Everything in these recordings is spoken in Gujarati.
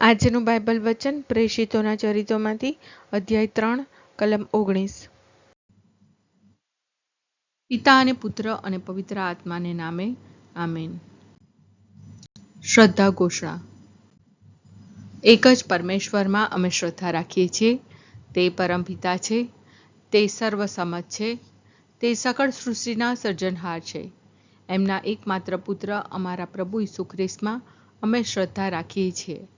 આજનું બાઇબલ વચન પ્રેષિતોના ચરિત્રોમાંથી અધ્યાય ત્રણ, કલમ ઓગણીસ. પિતા અને પુત્ર અને પવિત્ર આત્માને નામે, આમેન. શ્રદ્ધા ઘોષણા. એક જ પરમેશ્વરમાં અમે શ્રદ્ધા રાખીએ છીએ. તે પરમપિતા છે. તે સર્વસમત છે. તે સકળ સૃષ્ટિના સર્જનહાર છે. એમના એકમાત્ર પુત્ર અમારા પ્રભુ ઈસુ ખ્રિસ્તમાં અમે શ્રદ્ધા રાખીએ છીએ.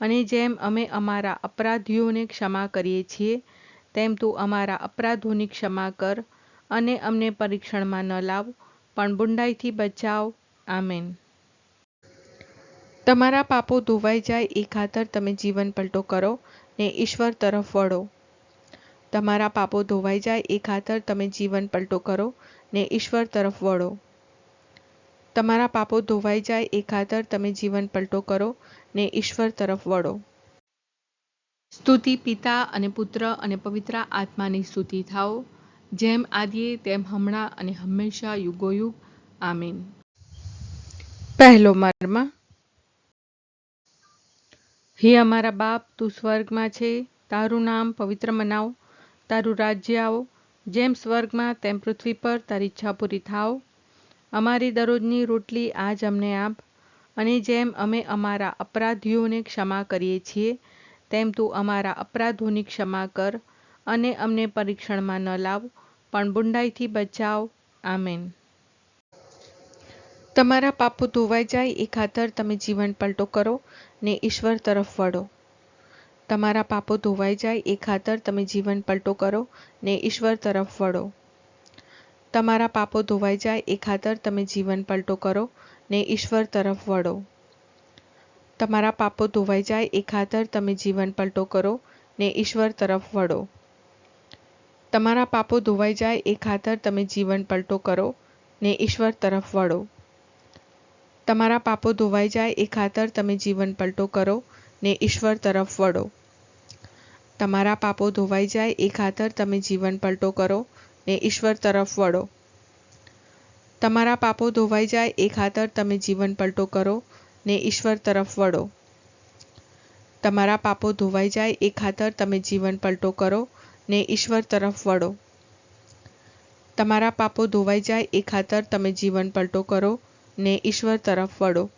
અને જેમ અમે અમારા અપરાધીઓને ક્ષમા કરીએ છીએ, તેમ તું અમારા અપરાધોની ક્ષમા કર અને અમને પરીક્ષણમાં ન લાવ, પણ બુંડાઈથી બચાવ. આમેન. તમારા પાપો ધોવાઈ જાય એ ખાતર તમે જીવન પલટો કરો ને ઈશ્વર તરફ વળો. તમારા પાપો ધોવાઈ જાય એ ખાતર તમે જીવન પલટો કરો ને ઈશ્વર તરફ વળો. તમારા પાપો ધોવાઈ જાય, એ ખાતર તમે જીવન પલટો કરો ને ઈશ્વર તરફ વળો. સ્તુતિ પિતા અને પુત્ર અને પવિત્ર આત્માની સ્તુતિ થાઓ. જેમ આદિએ, તેમ હમણાં અને હંમેશા યુગોયુગ. આમીન. પહેલો મર્મ. હે અમારા બાપ, તું સ્વર્ગમાં છે. તારું નામ પવિત્ર મનાવ. તારું રાજ્ય આવો. જેમ સ્વર્ગમાં, તેમ પૃથ્વી પર તારી ઈચ્છા પૂરી થાવ અમારી દરરોજની રોટલી આજ અમને આપ અને જેમ અમે અમારા અપરાધીઓને ક્ષમા કરીએ છીએ, તેમ તું અમારા અપરાધોની ક્ષમા કર અને અમને પરીક્ષણમાં ન લાવ, પણ બુંડાઈથી બચાવ. આમેન. તમારા પાપો ધોવાઈ જાય, એ ખાતર તમે જીવન પલટો કરો ને ઈશ્વર તરફ વળો. તમારા પાપો ધોવાઈ જાય, એ ખાતર તમે જીવન પલટો કરો ને ઈશ્વર તરફ વળો. તમારા પાપો ધોવાઈ જાય, એ ખાતર તમે જીવન પલટો કરો ને ઈશ્વર તરફ વળો. તમારા પાપો ધોવાઈ જાય, એ ખાતર તમે જીવન પલટો કરો ને ઈશ્વર તરફ વળો. તમારા પાપો ધોવાઈ જાય, એ ખાતર તમે જીવન પલટો કરો ને ઈશ્વર તરફ વળો. તમારા પાપો ધોવાઈ જાય, એ ખાતર તમે જીવન પલટો કરો ને ઈશ્વર તરફ વળો. તમારા પાપો ધોવાઈ જાય, એ ખાતર તમે જીવન પલટો કરો ને ઈશ્વર તરફ વળો. તમારા પાપો ધોવાઈ જાય એ ખાતર તમે જીવન પલટો કરો ને ઈશ્વર તરફ વળો. તમારા પાપો ધોવાઈ જાય એ ખાતર તમે જીવન પલટો કરો ને ઈશ્વર તરફ વળો. તમારા પાપો ધોવાઈ જાય એ ખાતર તમે જીવન પલટો કરો ને ઈશ્વર તરફ વળો.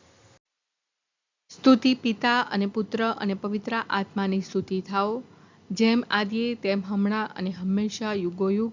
સ્તુતિ પિતા અને પુત્ર અને પવિત્ર આત્માની સ્તુતિ થાઓ. જેમ આદિએ, તેમ હમણાં અને હંમેશા યુગોયુગ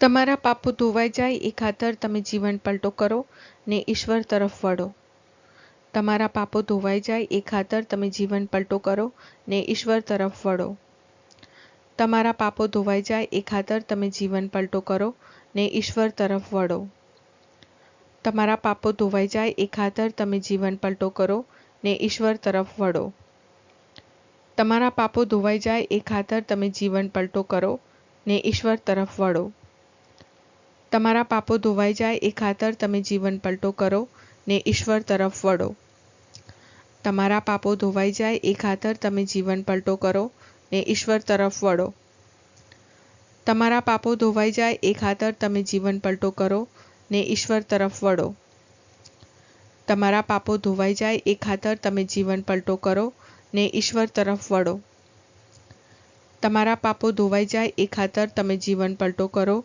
તમારા પાપો ધોવાઈ જાય, એ ખાતર તમે જીવન પલટો કરો ને ઈશ્વર તરફ વળો. તમારા પાપો ધોવાઈ જાય, એ ખાતર તમે જીવન પલટો કરો ને ઈશ્વર તરફ વળો. તમારા પાપો ધોવાઈ જાય, એ ખાતર તમે જીવન પલટો કરો ને ઈશ્વર તરફ વળો. તમારા પાપો ધોવાઈ જાય, એ ખાતર તમે જીવન પલટો કરો ને ઈશ્વર તરફ વળો. તમારા પાપો ધોવાઈ જાય, એ ખાતર તમે જીવન પલટો કરો ને ઈશ્વર તરફ વળો. તમારા પાપો ધોવાઈ જાય, એ ખાતર તમે જીવન પલટો કરો ને ઈશ્વર તરફ વળો. તમારા પાપો ધોવાઈ જાય, એ ખાતર તમે જીવન પલટો કરો ને ઈશ્વર તરફ વળો. તમારા પાપો ધોવાઈ જાય, એ ખાતર તમે જીવન પલટો કરો ને ઈશ્વર તરફ વળો. તમારા પાપો ધોવાઈ જાય, એ ખાતર તમે જીવન પલટો કરો ને ઈશ્વર તરફ વળો. તમારા પાપો ધોવાઈ જાય, એ ખાતર તમે જીવન પલટો કરો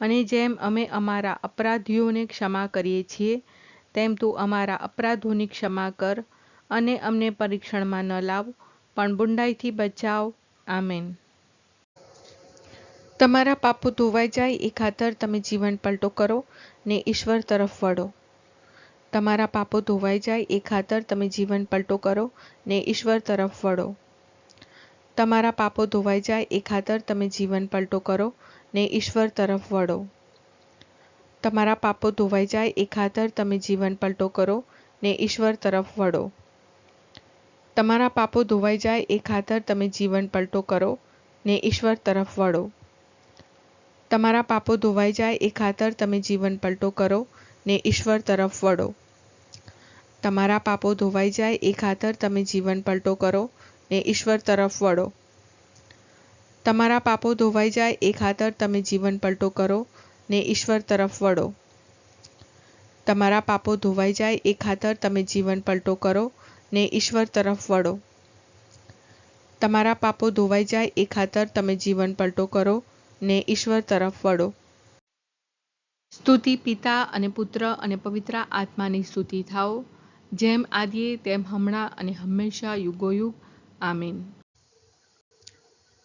અને જેમ અમે અમારા અપરાધીઓને ક્ષમા કરીએ છીએ, તેમ તું અમારા અપરાધોની ક્ષમા કર અને અમને પરીક્ષણમાં ન લાવ, પણ બુંડાઈથી બચાવ. આમેન. તમારા પાપો ધોવાઈ જાય, એ ખાતર તમે જીવન પલટો કરો ને ઈશ્વર તરફ વળો. તમારા પાપો ધોવાઈ જાય, એ ખાતર તમે જીવન પલટો કરો ને ઈશ્વર તરફ વળો. તમારા પાપો ધોવાઈ જાય, એ ખાતર તમે જીવન પલટો કરો ને ઈશ્વર તરફ વળો. તમારા પાપો ધોવાઈ જાય એ ખાતર તમે જીવન પલટો કરો ને ઈશ્વર તરફ વળો. તમારા પાપો ધોવાઈ જાય એ ખાતર તમે જીવન પલટો કરો ને ઈશ્વર તરફ વળો. તમારા પાપો ધોવાઈ જાય એ ખાતર તમે જીવન પલટો કરો ને ઈશ્વર તરફ વળો. તમારા પાપો ધોવાઈ જાય એ ખાતર તમે જીવન પલટો કરો ને ઈશ્વર તરફ વળો. તમારા પાપો ધોવાઈ જાય, એ ખાતર તમે જીવન પલટો કરો ને ઈશ્વર તરફ વળો. તમારા પાપો ધોવાઈ જાય, એ ખાતર તમે જીવન પલટો કરો ને ઈશ્વર તરફ વળો. તમારા પાપો ધોવાઈ જાય, એ ખાતર તમે જીવન પલટો કરો ને ઈશ્વર તરફ વળો. સ્તુતિ પિતા અને પુત્ર અને પવિત્ર આત્માની સ્તુતિ થાઓ. જેમ આદિએ, તેમ હમણાં અને હંમેશા યુગોયુગ. આમીન.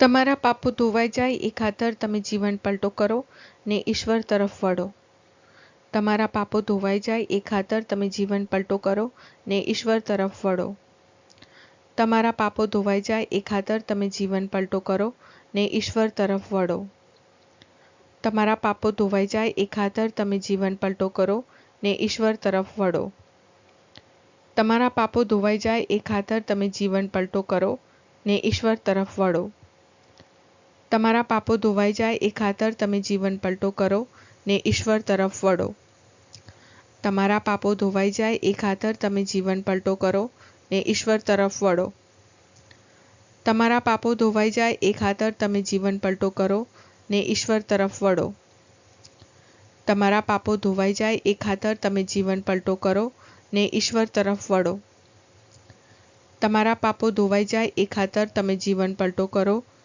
તમારા પાપો ધોવાઈ જાય, એ ખાતર તમે જીવન પલટો કરો ને ઈશ્વર તરફ વળો. તમારા પાપો ધોવાઈ જાય, એ ખાતર તમે જીવન પલટો કરો ને ઈશ્વર તરફ વળો. તમારા પાપો ધોવાઈ જાય, એ ખાતર તમે જીવન પલટો કરો ને ઈશ્વર તરફ વળો. તમારા પાપો ધોવાઈ જાય, એ ખાતર તમે જીવન પલટો કરો ને ઈશ્વર તરફ વળો. તમારા પાપો ધોવાઈ જાય, એ ખાતર તમે જીવન પલટો કરો ને ઈશ્વર તરફ વળો. તમારા પાપો ધોવાઈ જાય, એ ખાતર તમે જીવન પલટો કરો ને ઈશ્વર તરફ વળો. તમારા પાપો ધોવાઈ જાય, એ ખાતર તમે જીવન પલટો કરો ને ઈશ્વર તરફ વળો. તમારા પાપો ધોવાઈ જાય, એ ખાતર તમે જીવન પલટો કરો ને ઈશ્વર તરફ વળો. તમારા પાપો ધોવાઈ જાય, એ ખાતર તમે જીવન પલટો કરો ને ઈશ્વર તરફ વળો. તમારા પાપો ધોવાઈ જાય, એ ખાતર તમે જીવન પલટો કરો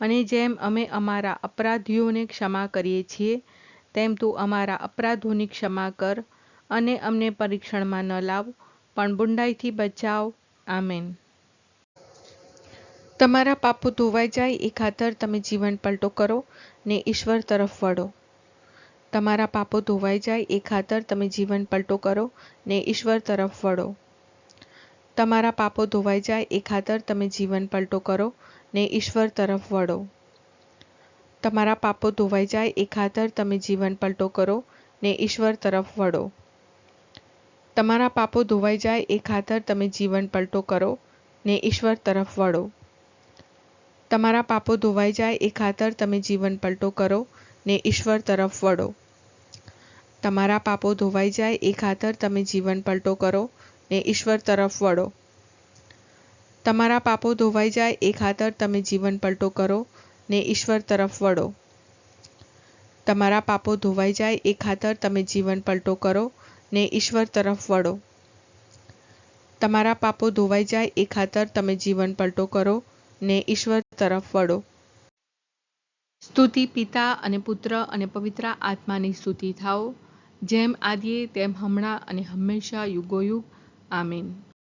અને જેમ અમે અમારા અપરાધીઓને ક્ષમા કરીએ છીએ, તેમ તું અમારા અપરાધોની ક્ષમા કર અને અમને પરીક્ષણમાં ન લાવ, પણ બુંડાઈથી બચાવ. આમેન. તમારા પાપો ધોવાઈ જાય, એ ખાતર તમે જીવન પલટો કરો ને ઈશ્વર તરફ વળો. તમારા પાપો ધોવાઈ જાય, એ ખાતર તમે જીવન પલટો કરો ને ઈશ્વર તરફ વળો. તમારા પાપો ધોવાઈ જાય, એ ખાતર તમે જીવન પલટો કરો ને ઈશ્વર તરફ વળો. તમારા પાપો ધોવાઈ જાય એ ખાતર તમે જીવન પલટો કરો ને ઈશ્વર તરફ વળો. તમારા પાપો ધોવાઈ જાય એ ખાતર તમે જીવન પલટો કરો ને ઈશ્વર તરફ વળો. તમારા પાપો ધોવાઈ જાય એ ખાતર તમે જીવન પલટો કરો ને ઈશ્વર તરફ વળો. તમારા પાપો ધોવાઈ જાય એ ખાતર તમે જીવન પલટો કરો ને ઈશ્વર તરફ વળો. તમારા પાપો ધોવાઈ જાય, એ ખાતર તમે જીવન પલટો કરો ને ઈશ્વર તરફ વળો. તમારા પાપો ધોવાઈ જાય, એ ખાતર તમે જીવન પલટો કરો ને ઈશ્વર તરફ વળો. તમારા પાપો ધોવાઈ જાય, એ ખાતર તમે જીવન પલટો કરો ને ઈશ્વર તરફ વળો. સ્તુતિ પિતા અને પુત્ર અને પવિત્ર આત્માની સ્તુતિ થાઓ. જેમ આદિએ, તેમ હમણાં અને હંમેશા યુગોયુગ. આમીન.